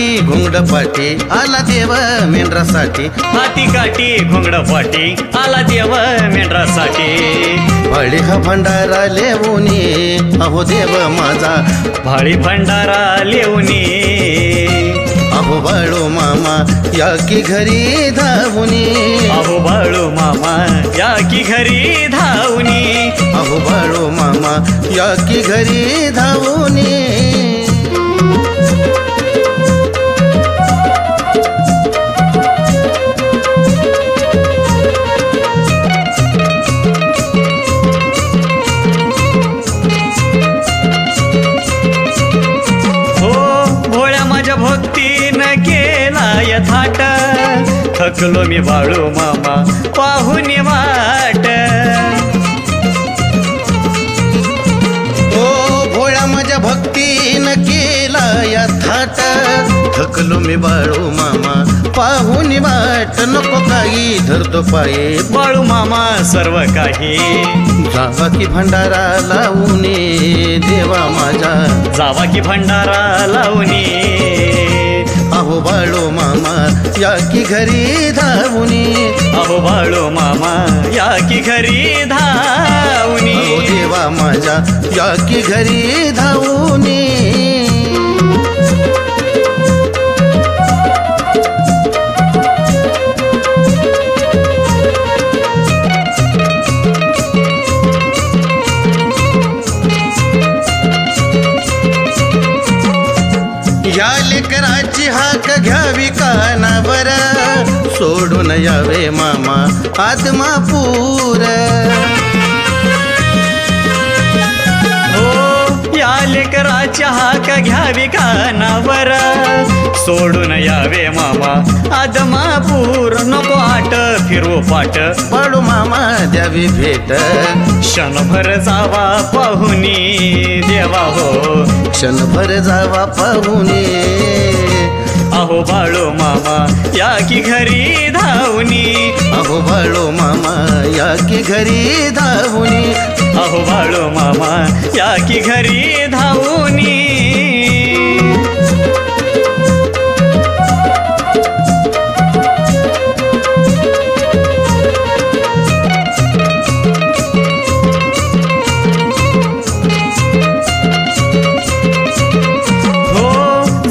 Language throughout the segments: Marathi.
काठी घोंगड पाठी आला देव मेंढरासाठी. हाती काठी घोंगड पाटी आला देव मेंढरासाठी. फळे हा भंडारा लेऊनी अहो देव माझा. भाळी भंडारा लेवणी अहो बाळू मामा या की घरी धावूनी. अहो बाळू मामा या की घरी धावणी अहो बाळू मामा या की घरी धावूनी. थकलो मी बाळू मामा पाहून वाट. ओ भोळ्या माझ्या भक्तीनं केला या थाट. थकलो मी बाळू मामा पाहून वाट. नको काही धरतो पाये बाळू मामा सर्व काही. जावा की भंडारा लावूने देवा माझा. जावा की भंडारा लावणी अहो बाळू मामा या की घरी धावूनी. अहो बाळू मामा या की घरी अहो देवा माझ्या या की घरी धावूनी. या हाक घ्यावी कानावर. सोडून यावे मामा आत्मापूर हो या लेकराची हाक घ्यावी कानावर. सोडून यावे मामा. आदमापूर नको आट फिरू पाट. बाळू मामा द्यावी भेट. क्षणभर जावा पाहुनी देवा हो. क्षणभर जावा पाहुणे अहो बाळू मामा या की घरी धावणी अहो बाळू मामा या की घरी धावुनी. अहो बाळू मामा या की घरी धावणी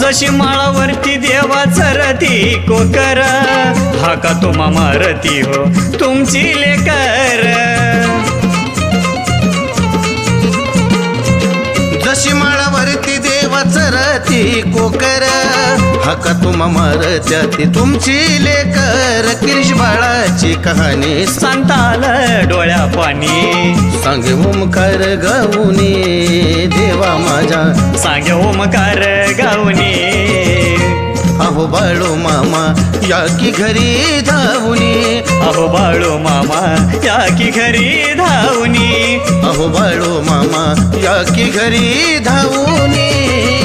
हो जशी माळावरती देवाचं रती कोकर. हा का तो मामा रती हो तुमची लेकर? जशी माळावरती देवाचं रती कोकर. हका तुम मारत्या ती तुमची लेकर? किरीश बाळाची कहाणी सांगताल डोळ्या पाणी. सांगे ओमकार गाऊनी देवा माझ्या सांगे ओमकार गावणी अहो बाळू मामा या की घरी धावुनी अहो बाळू मामा या की घरी धावणी अहो बाळू मामा या की घरी धावुनी